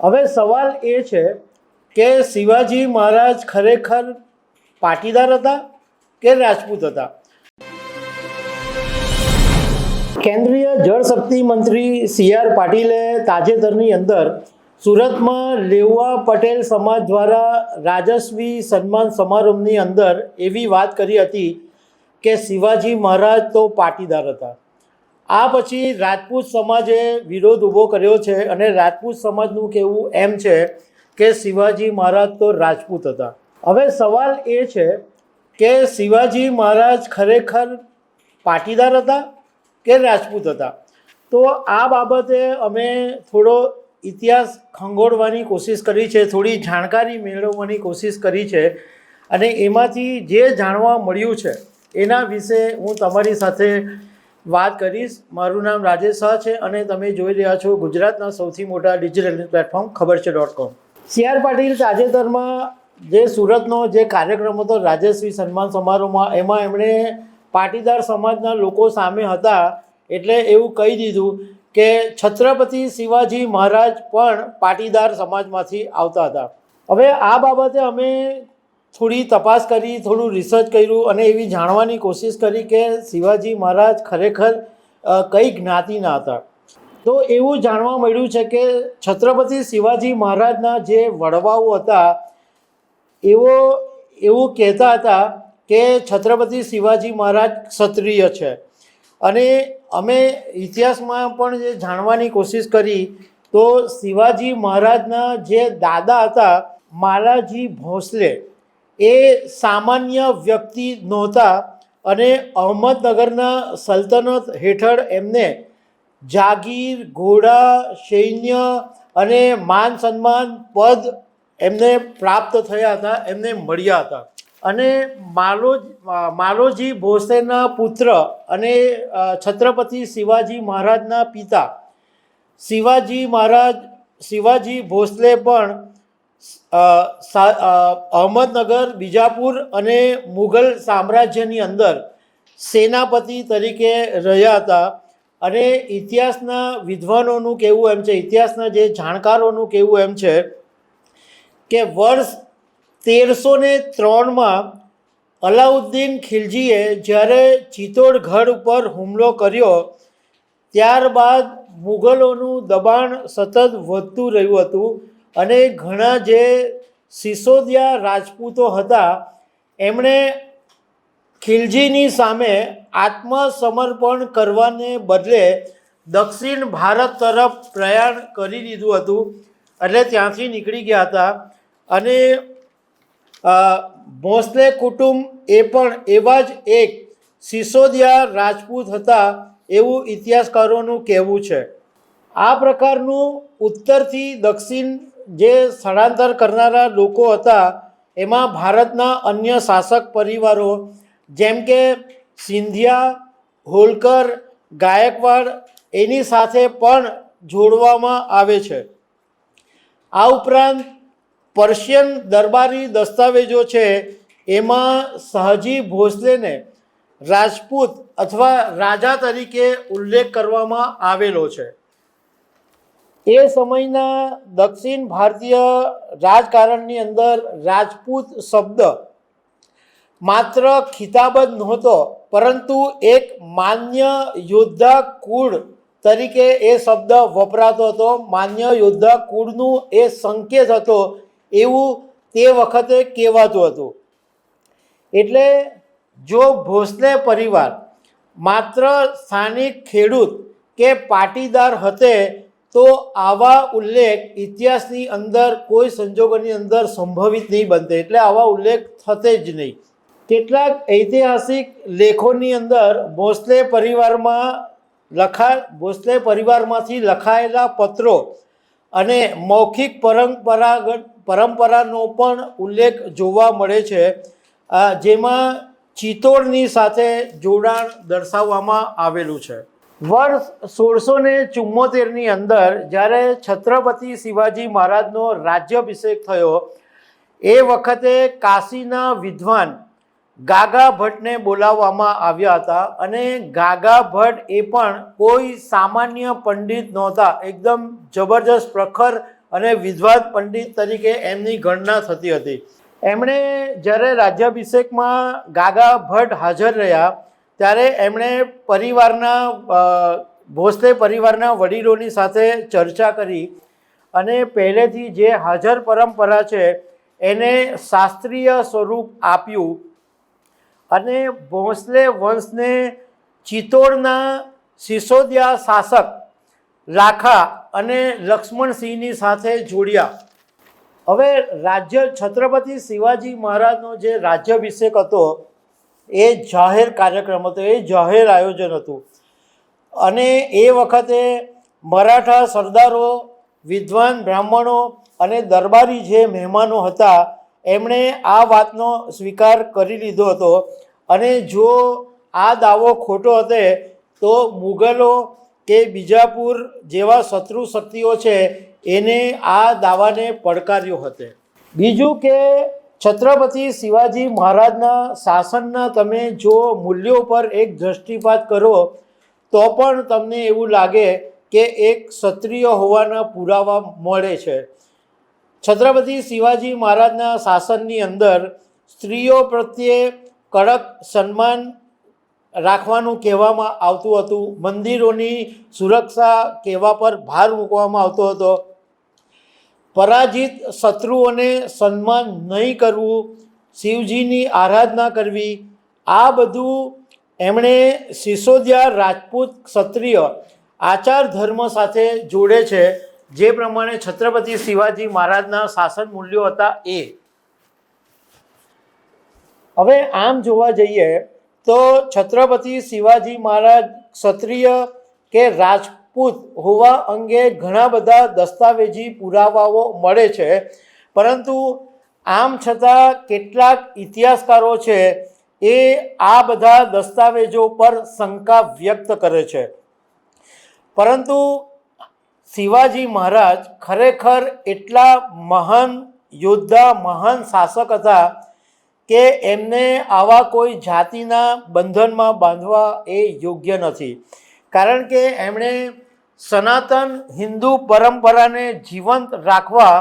હવે સવાલ એ છે કે શિવાજી મહારાજ ખરેખર પાટીદાર હતા કે રાજપૂત હતા? કેન્દ્રીય જળશક્તિ મંત્રી સી આર પાટીલે તાજેતરની અંદર સુરતમાં લેવા પટેલ સમાજ દ્વારા રાજસ્વી સન્માન સમારંભની અંદર એવી વાત કરી હતી કે શિવાજી મહારાજ તો પાટીદાર હતા. આ પછી રાજપૂત સમાજે વિરોધ ઊભો કર્યો છે અને રાજપૂત સમાજનું કહેવું એમ છે કે શિવાજી મહારાજ તો રાજપૂત હતા. હવે સવાલ એ છે કે શિવાજી મહારાજ ખરેખર પાટીદાર હતા કે રાજપૂત હતા? તો આ બાબતે અમે થોડો ઇતિહાસ ખંગોળવાની કોશિશ કરી છે, થોડી જાણકારી મેળવવાની કોશિશ કરી છે અને એમાંથી જે જાણવા મળ્યું છે એના વિશે હું તમારી સાથે વાત કરીશ. મારું નામ રાજેશ શાહ છે અને તમે જોઈ રહ્યા છો ગુજરાતના સૌથી મોટા ડિજિટલ પ્લેટફોર્મ ખબર છે dot com C R Patil તાજેતરમાં જે સુરતનો જે કાર્યક્રમ હતો રાજેશ્રી સન્માન સમારોહમાં, એમાં એમણે પાટીદાર સમાજના લોકો સામે હતા એટલે એવું કહી દીધું કે છત્રપતિ શિવાજી મહારાજ પણ પાટીદાર સમાજમાંથી આવતા હતા. હવે આ બાબતે અમે થોડી તપાસ કરી, થોડું રિસર્ચ કર્યું અને એવી જાણવાની કોશિશ કરી કે શિવાજી મહારાજ ખરેખર કઈ જ્ઞાતિના હતા. તો એવું જાણવા મળ્યું છે કે છત્રપતિ શિવાજી મહારાજના જે વડવાઓ હતા, એવો, એવું કહેતા હતા કે છત્રપતિ શિવાજી મહારાજ ક્ષત્રિય છે. અને અમે ઇતિહાસમાં પણ જે જાણવાની કોશિશ કરી, તો શિવાજી મહારાજના જે દાદા હતા, માલાજી ભોંસલે એ સામાન્ય વ્યક્તિ નહોતા અને અહમદનગરના સલ્તનત હેઠળ એમને જાગીર, ઘોડા, સૈન્ય અને માન સન્માન પદ એમને પ્રાપ્ત થયા હતા, એમને મળ્યા હતા. અને માલો માલોજી ભોસલેના પુત્ર અને છત્રપતિ શિવાજી મહારાજના પિતા. શિવાજી મહારાજ, શિવાજી ભોસલે પણ અહમદનગર, બીજાપુર અને મુઘલ સામ્રાજ્યની અંદર સેનાપતિ તરીકે રહ્યા હતા. અને ઇતિહાસના વિદ્વાનોનું કહેવું એમ છે, ઇતિહાસના જે જાણકારોનું કહેવું એમ છે કે વર્ષ તેરસો ને ત્રણમાં અલાઉદ્દીન ખિલજીએ જ્યારે ચિત્તોડગઢ ઉપર હુમલો કર્યો, ત્યારબાદ મુઘલોનું દબાણ સતત વધતું રહ્યું હતું. અને ઘણા જે સિસોદિયા રાજપૂતો હતા, એમણે ખિલજીની સામે આત્મસમર્પણ કરવાને બદલે દક્ષિણ ભારત તરફ પ્રયાણ કરી દીધું હતું. એટલે ત્યાંથી નીકળી ગયા હતા. અને ભોંસલે કુટુંબ એ પણ એવા જ એક સિસોદિયા રાજપૂત હતા એવું ઇતિહાસકારોનું કહેવું છે. આ પ્રકારનું ઉત્તરથી દક્ષિણ જે સ્થળાંતર કરનારા લોકો હતા, એમાં ભારતના અન્ય શાસક પરિવારો, જેમ કે સિંધિયા, હોલકર, ગાયકવાડ, એની સાથે પણ જોડવામાં આવે છે. આ ઉપરાંત પર્શિયન દરબારી દસ્તાવેજો છે, એમાં શાહજી ભોસલેને રાજપૂત અથવા રાજા તરીકે ઉલ્લેખ કરવામાં આવેલો છે. એ સમયના દક્ષિણ ભારતીય રાજકારણની અંદર રાજપૂત શબ્દ માત્ર ખિતાબ જ નહોતો, પરંતુ એક માન્ય યોદ્ધા કુળ તરીકે એ શબ્દ વપરાતો હતો. માન્ય યોદ્ધા કુળનું એ સંકેત હતો એવું તે વખતે કહેવાતું હતું. એટલે જો ભોસલે પરિવાર માત્ર સ્થાનિક ખેડૂત કે પાટીદાર હતે તો આવા ઉલ્લેખ ઇતિહાસની અંદર કોઈ સંજોગોની અંદર સંભવિત નહીં બનતે, એટલે આવા ઉલ્લેખ થતે જ નહીં. કેટલાક ઐતિહાસિક લેખોની અંદર ભોસલે પરિવારમાં લખા, ભોસલે પરિવારમાંથી લખાયેલા પત્રો અને મૌખિક પરંપરાગત, પરંપરાનો પણ ઉલ્લેખ જોવા મળે છે. જેમાં ચિત્તોડની સાથે જોડાણ દર્શાવવામાં આવેલું છે. વર્ષ સોળસો ને ચુમ્મોતેરની અંદર જ્યારે છત્રપતિ શિવાજી મહારાજનો રાજ્યાભિષેક થયો, એ વખતે કાશીના વિદ્વાન ગાગા ભટ્ટને બોલાવવામાં આવ્યા હતા અને ગાગા ભટ્ટ એ પણ કોઈ સામાન્ય પંડિત નહોતા, એકદમ જબરજસ્ત પ્રખર અને વિદ્વાન પંડિત તરીકે એમની ગણના થતી હતી. એમણે જ્યારે રાજ્યાભિષેકમાં ગાગા ભટ્ટ હાજર રહ્યા ત્યારે એમણે પરિવારના ભોસલે પરિવારના વડીલોની સાથે ચર્ચા કરી અને પહેલેથી જે હાજર પરંપરા છે એને શાસ્ત્રીય સ્વરૂપ આપ્યું અને ભોંસલે વંશને ચિત્તોડના સિસોદિયા શાસક લાખા અને લક્ષ્મણસિંહની સાથે જોડ્યા. હવે રાજ્ય છત્રપતિ શિવાજી મહારાજનો જે રાજ્યાભિષેક હતો એ જાહેર કાર્યક્રમ હતો, એ જાહેર આયોજન હતું. અને એ વખતે મરાઠા સરદારો, વિદ્વાન બ્રાહ્મણો અને દરબારી જે મહેમાનો હતા, એમણે આ વાતનો સ્વીકાર કરી લીધો હતો. અને જો આ દાવો ખોટો હતો, તો મુગલો કે બીજાપુર જેવા શત્રુ શક્તિઓ છે, એને આ દાવાને પડકાર્યો હતો. બીજું કે છત્રપતિ શિવાજી મહારાજના શાસનના તમે જો મૂલ્યો પર એક દ્રષ્ટિપાત કરો, તો પણ તમને એવું લાગે કે એક ક્ષત્રિય હોવાના પુરાવા મળે છે. છત્રપતિ શિવાજી મહારાજના શાસનની અંદર સ્ત્રીઓ પ્રત્યે કડક સન્માન રાખવાનું કહેવામાં આવતું હતું. મંદિરોની સુરક્ષા કહેવા પર ભાર મૂકવામાં આવતો હતો. પરાજિત શત્રુઓને સન્માન નહીં કરવું, શિવજીની આરાધના કરવી, આ બધું એમણે સિસોદિયા રાજપૂત ક્ષત્રિય આચાર ધર્મ સાથે જોડે છે, જે પ્રમાણે છત્રપતિ શિવાજી મહારાજના શાસન મૂલ્યો હતા એ. હવે આમ જોવા જઈએ તો છત્રપતિ શિવાજી મહારાજ ક્ષત્રિય કે રાજપૂત હોવા અંગે ઘણા બધા દસ્તાવેજી પુરાવાઓ મળે છે. પરંતુ આમ છતાં કેટલાક ઇતિહાસકારો છે એ આ બધા દસ્તાવેજો પર શંકા વ્યક્ત કરે છે. પરંતુ શિવાજી મહારાજ ખરેખર એટલા મહાન યોદ્ધા, મહાન શાસક હતા કે એમને આવા કોઈ જાતિના બંધનમાં બાંધવા એ યોગ્ય નથી. કારણ કે એમણે સનાતન હિન્દુ પરંપરાને જીવંત રાખવા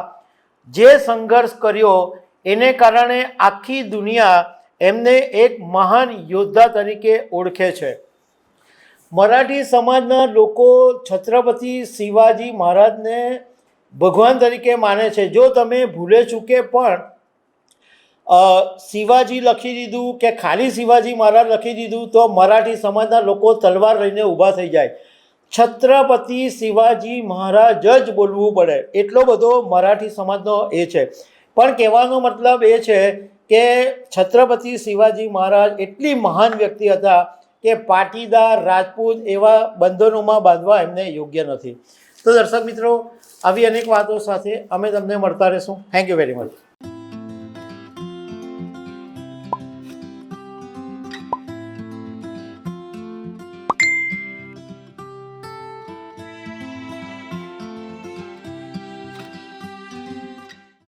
જે સંઘર્ષ કર્યો, એને કારણે આખી દુનિયા એમને એક મહાન યોદ્ધા તરીકે ઓળખે છે. મરાઠી સમાજના લોકો છત્રપતિ શિવાજી મહારાજને ભગવાન તરીકે માને છે. જો તમે ભૂલે ચૂકે પણ શિવાજી લખી દીધું કે ખાલી શિવાજી મહારાજ લખી દીધું તો મરાઠી સમાજના લોકો તલવાર લઈને ઊભા થઈ જાય. છત્રપતિ શિવાજી મહારાજ જ બોલવું પડે. એટલો બધો મરાઠી સમાજનો એ છે. પણ કહેવાનો મતલબ એ છે કે છત્રપતિ શિવાજી મહારાજ એટલી મહાન વ્યક્તિ હતા કે પાટીદાર, રાજપૂત એવા બંધનોમાં બાંધવા એમને યોગ્ય નથી. તો દર્શક મિત્રો, આવી અનેક વાતો સાથે અમે તમને મળતા રહીશું. Thank you very much